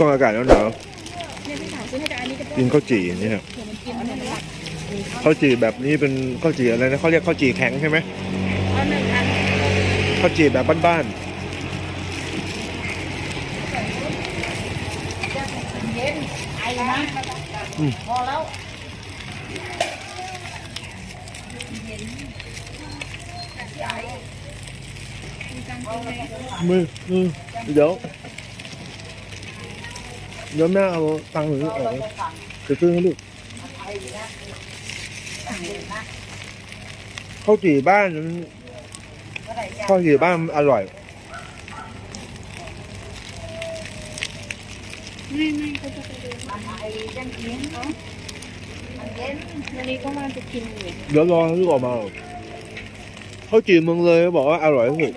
ช่วงอากาศหนาวเนี่ยพี่สาวซื้อให้แต่อันนี้ก็ๆกินข้าวจี่นี่ครับเผื่อมันกินอันนั้นหลักข้าวจี่แบบนี้เป็นข้าวจี่อะไรนะเขาเรียกข้าวจี่แข็งใช่ไหมเอาหนึ่งอันข้าวจี่แบบบ้านเย็นไอ้นะพอแล้วๆมือมือเดี๋ยว เดี๋ยวแม่เอาตังค์หรือออกจะซื้อให้ลูกข้าวจี่บ้านมันข้าวจี่บ้านอร่อยไม่ไม่เขาจะไปดูไอ้เย็นเย็นเนาะเย็นวันนี้ก็มาจะกินอยู่เดี๋ยวรอลูกออกมาก่อนข้าวจี่เมืองเลยบอกว่าอร่อยที่สุด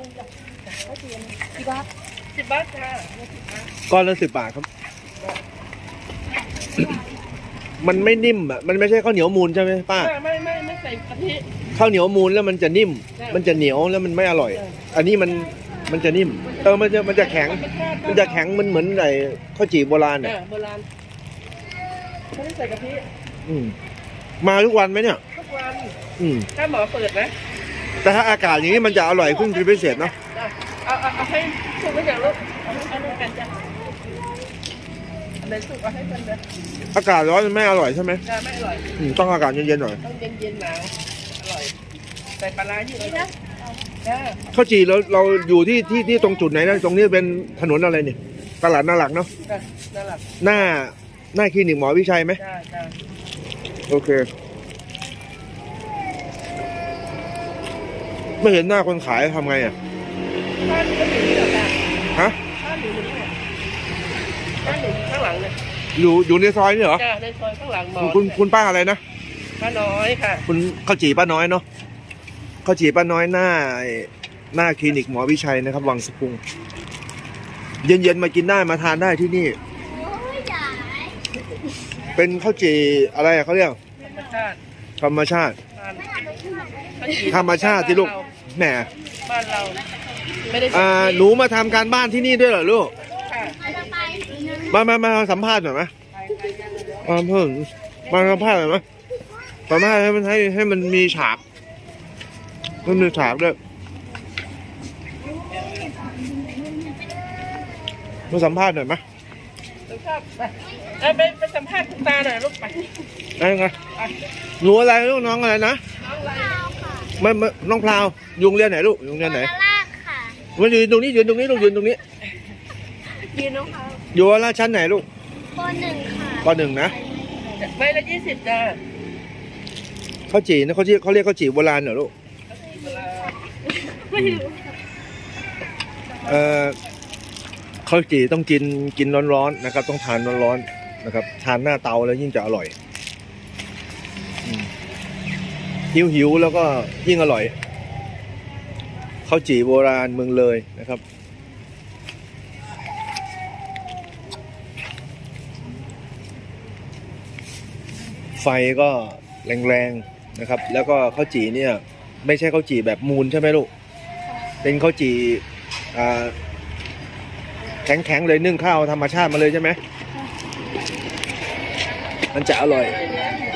สิบบาทสิบบาทจ้าก้อนละสิบบาทครับ มันไม่นิ่มอะมันไม่ใช่ข้าวเหนียวมูลใช่ไหมป้า ไม่ไม่ไม่ใส่กะทิ ข้าวเหนียวมูลแล้วมันจะนิ่มใช่มันจะเหนียวแล้วมันไม่อร่อย อันนี้มันมันจะนิ่ม เออมันจะมันจะแข็ง มันจะแข็งมันเหมือนไอ้ข้าวจี่โบราณเออะอโบราณเขาไม่ใส่กะทิอืมมาทุกวันไหมเนี่ย ทุกวันอืมถ้าหมอเปิดนะแต่ถ้าอากาศอย่างนี้มันจะอร่อยขึ้นเป็นพิเศษเนาะจ้ะเอาเอาเอาให้สุกไม่อย่างลูกเอาให้เอาด้วยกันจ้ะ อันไหนสุกเอาให้กันเลยอากาศร้อนมันไม่อร่อยใช่ไหมจ้าไม่อร่อย อืมต้องอากาศเย็นๆหน่อยต้องเย็นเย็นๆหนาวอร่อย ใส่ปลาร้าอยู่นะจ้าข้าวจี่เราเราอยู่ที่ที่ที่ตรงจุดไหนนะตรงนี้เป็นถนนอะไรเนี่ยตลาดนาหลักเนาะจ้าน่ารักหน้าหน้าคลินิกหมอวิชัยไหมจ้าจ้าโอเค ไม่เห็นหน้าคนขายทำไงอะบ้านก็อยู่นี่เหรอจ้าฮะ บ้านอยู่นี่บ้านอยู่ข้างหลังเนี่ย อยู่อยู่ในซอยนี่เหรอจ้าในซอยข้างหลังหมอคุณคุณคุณป้าอะไรนะป้าน้อยค่ะ คุณข้าวจี่ป้าน้อยเนาะข้าวจี่ป้าน้อยหน้าหน้าคลินิกหมอวิชัยนะครับ วังสะพุง เย็นๆมากินได้มาทานได้ที่นี่ เป็นข้าวจี่อะไรอะเขาเรียกธรรมชาติธรรมชาติบ้านธรรมชาติที่ลูกแหมบ้านเราไม่ได้อ่าหนูมาทำการบ้านที่นี่ด้วยเหรอลูกค่ะ มามามาสัมภาษณ์หน่อยไหมมาเพิ่มมาสัมภาษณ์หน่อยไหมสัมภาษณ์ให้มันให้ให้มันมีฉากมันมีฉากด้วยมาสัมภาษณ์หน่อยไหมสัมภาษณ์ไปเอ้ยไปไปสัมภาษณ์คุณตาหน่อยลูกไปได้ไงหนูอะไรลูกน้องอะไรนะน้องอะไรไม่ไม่น้องพลาวอยุงเรียนไหนลูกอยุงเรียนไหนลากค่ะมายืนตรงนี้ยืนตรงนี้ลูกยืนตรงนี้ยืนน้องเขา อยู่ว่าชั้นไหนลูกปหนึ่งค่ะปหนึ่งนะไม่ละยี่สิบจ้าข้าวจี่นะเขาเรียกเขาเรียกข้าวจี่โบราณเหรอลูกไม่รู้เอ่อข้าวจี่ต้องกินกินร้อนๆนะครับ ต้องทานร้อนๆนะครับ ทานหน้าเตาแล้วยิ่งจะอร่อยหิวหิวๆแล้วก็ยิ่งอร่อยข้าวจี่โบราณเมืองเลยนะครับ ไฟก็แรงๆนะครับ แล้วก็ข้าวจี่เนี่ยไม่ใช่ข้าวจี่แบบมูลใช่ไหมลูก เป็นข้าวจี่อ่าแข็งๆเลยนึ่งข้าวธรรมชาติมาเลยใช่ไหมมันจะอร่อย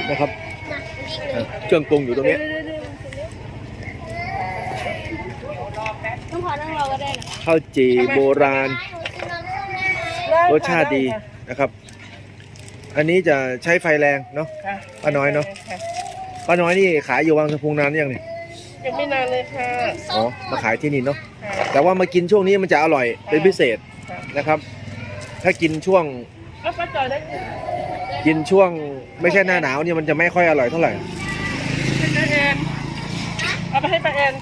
นะครับอะเครื่องปรุงอยู่ตรงนี้ต้องพอนั่งรอก็ได้นะข้าวจี่โบราณหนูจะนอนข้างได้ไหมรสชาติดีนะครับ อันนี้จะใช้ไฟแรงเนาะ ค่ะป้าน้อยเนอะป้าน้อยนี่ขายอยู่วังสะพุงนานยังเนี่ยยังไม่นานเลยค่ะอ๋อมาขายที่นี่เนาะค่ะ แต่ว่ามากินช่วงนี้มันจะอร่อยเป็นพิเศษค่ะ นะครับ ถ้ากินช่วงเอาป้าจอยได้ไหมกินช่วงไม่ใช่หน้าหนาวเนี่ยมันจะไม่ค่อยอร่อยเท่าไหร่ให้ป้าแอนเอาไปให้ป้าแอน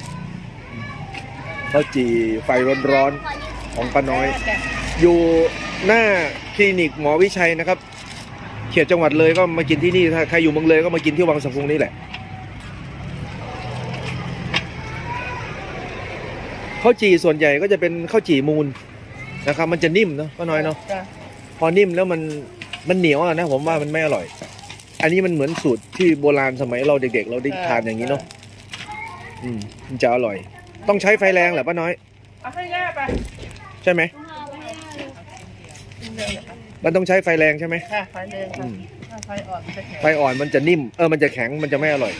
ข้าวจี่ไฟร้อนๆของป้าน้อย จ้ะอยู่หน้าคลินิกหมอวิชัยนะครับ เขตจังหวัดเลยก็มากินที่นี่ถ้าใครอยู่เมืองเลยก็มากินที่วังสะพุงนี่แหละข้าวจี่ส่วนใหญ่ก็จะเป็นข้าวจี่มูลนะครับ มันจะนิ่มเนาะป้าน้อยเนาะจ้ะพอนิ่มแล้วมันมันเหนียวอะนะผมว่ามันไม่อร่อย อันนี้มันเหมือนสูตรที่โบราณสมัยเราเด็กๆ เราได้ทานอย่างนี้เนาะอืมมันจะอร่อย ต้องใช้ไฟแรงแหละป้าน้อยเอาให้ย่าไปใช่ไหม ต้องพาไปให้มันต้องใช้ไฟแรงใช่ไหม ค่ะไฟแรงอืค่ะมถ้าไฟอ่อนมันจะแข็งไฟอ่อนมันจะนิ่ม เออ มันจะแข็ง มันจะไม่อร่อย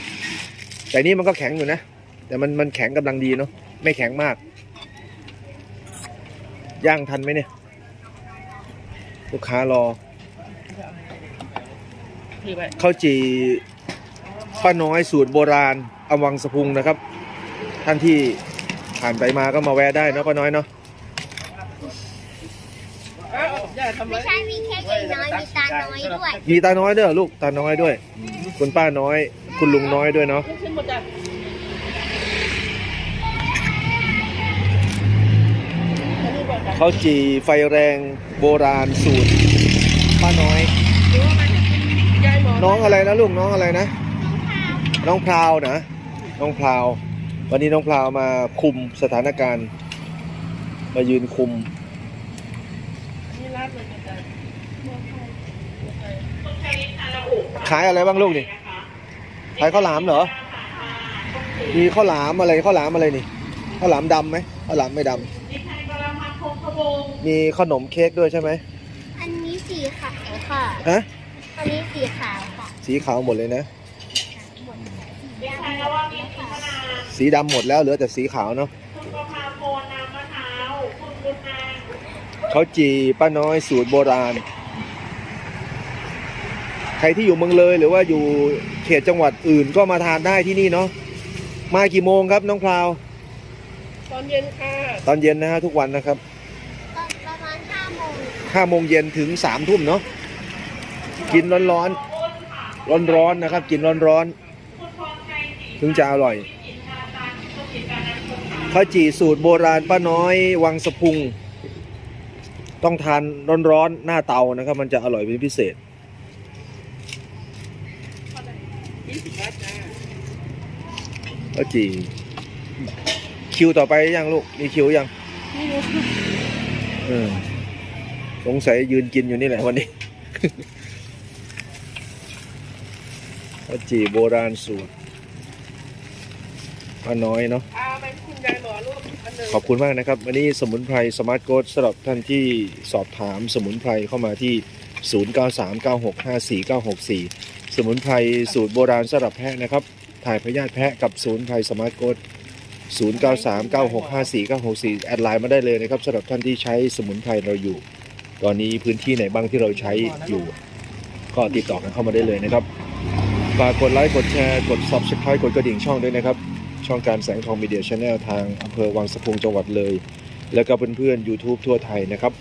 แต่นี่มันก็แข็งอยู่นะ แต่มันมันแข็งกำลังดีเนาะ ไม่แข็งมาก ย่างทันไหมเนี่ย ลูกค้ารอ คือแบบข้าวจี่ป้าน้อยสูตรโบราณอวังสะพุงนะครับ ท่านที่ผ่านไปมาก็มาแวะได้เนาะป้าน้อยเนาะอ้าว ย่าทำไรไม่ใช่มีแค่ใหญ่น้อย มีตาน้อยด้วย มีตาน้อยด้วยเหรอลูกตาน้อยด้วย คุณป้าน้อย คุณลุงน้อยด้วยเนาะขึ้นหมดจ้ะอันนี้บอกจ้ะข้าวจี่ไฟแรงโบราณสูตรป้าน้อยดูว่ามันจะกินยายหมอน้องอะไรนะลูกน้องอะไรนะ น้องพราวนะน้องพราว วันนี้น้องพราวมาคุมสถานการณ์ มายืนคุม นี่รับเลยจ้ะ ขายอะไรบ้างลูกนี่ขายข้าวหลามเหรอ มีข้าวหลามอะไรข้าวหลามอะไรนี่ข้าวหลามดำไหมข้าวหลามไม่ดำมีขนมเค้กด้วยใช่ไหมอันนี้สีขาวค่ะฮะอันนี้สีขาวค่ะสีขาวหมดเลยนะหมดสีดำแล้วค่ะสีดำหมดแล้วเหลือแต่สีขาวเนาะเขาวจีป้าน้อยสูตรโบราณใค รที่อยู่เมืองเลย หรือว่าอยู่เขตจังหวัดอื่นก็มาทานได้ที่นี่เนาะมากี่โมงครับน้องพราว ตอนเย็นค่ะ ตอนเย็นนะฮะทุกวันนะครับตอนประมาณห้าโมงห้าโมงเย็นถึงสามทุ่มเนาะกินร้อนร้อนร้อนร้อนๆนะครับ กินร้อนร้อนๆถึงจะอร่อยข้าวจี่สูตรโบราณป้าน้อย วังสะพุง ต้องทานร้อนๆหน้าเตานะครับ มันจะอร่อยเป็นพิเศษ ยี่สิบบาทจ้ะข้าวจี่คิวต่อไปยังลูก มีคิวยังนี่ดูค่ะเออสงสัยยืนกินอยู่นี่แหละวันนี้ข้าวจี่โบราณสูตรป้าน้อยเนาะเอาไปคุณยายหมอลูกอันหนึ่งขอบคุณมากนะครับ วันนี้สมุนไพรสมาร์ทโกดสำหรับท่านที่สอบถามสมุนไพรเข้ามาที่ 0939654964 สมุนไพรสูตรโบราณสำหรับแพะนะครับ ถ่ายพยาธิแพะกับสมุนไพรสมาร์ทโกด0939654964 แอดไลน์มาได้เลยนะครับสำหรับท่านที่ใช้สมุนไพรเราอยู่ ตอนนี้พื้นที่ไหนบ้างที่เราใช้อยู่ ก็ติดต่อกันเข้ามาได้เลยนะครับฝากกดไลค์กดแชร์กด subscribe กดกระดิ่งช่องด้วยนะครับ ช่องการแสงทองมีเดียชาแนลทางอำเภอวังสะพุงจังหวัดเลย แล้วก็เพื่อนๆ YouTube ทั่วไทยนะครับ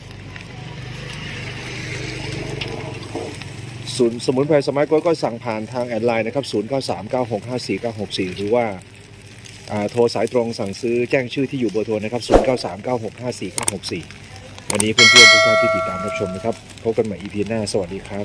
ศูนย์สมุนไพรสมัยก้อยก็สั่งผ่านทางแอดไลน์นะครับ0939654964 หรือว่าโทรสายตรงสั่งซื้อแจ้งชื่อที่อยู่เบอร์โทรนะครับ0939654964 วันนี้เพื่อนๆทุกท่านที่ติดตามรับชมนะครับพบกันใหม่ EP หน้า สวัสดีครับ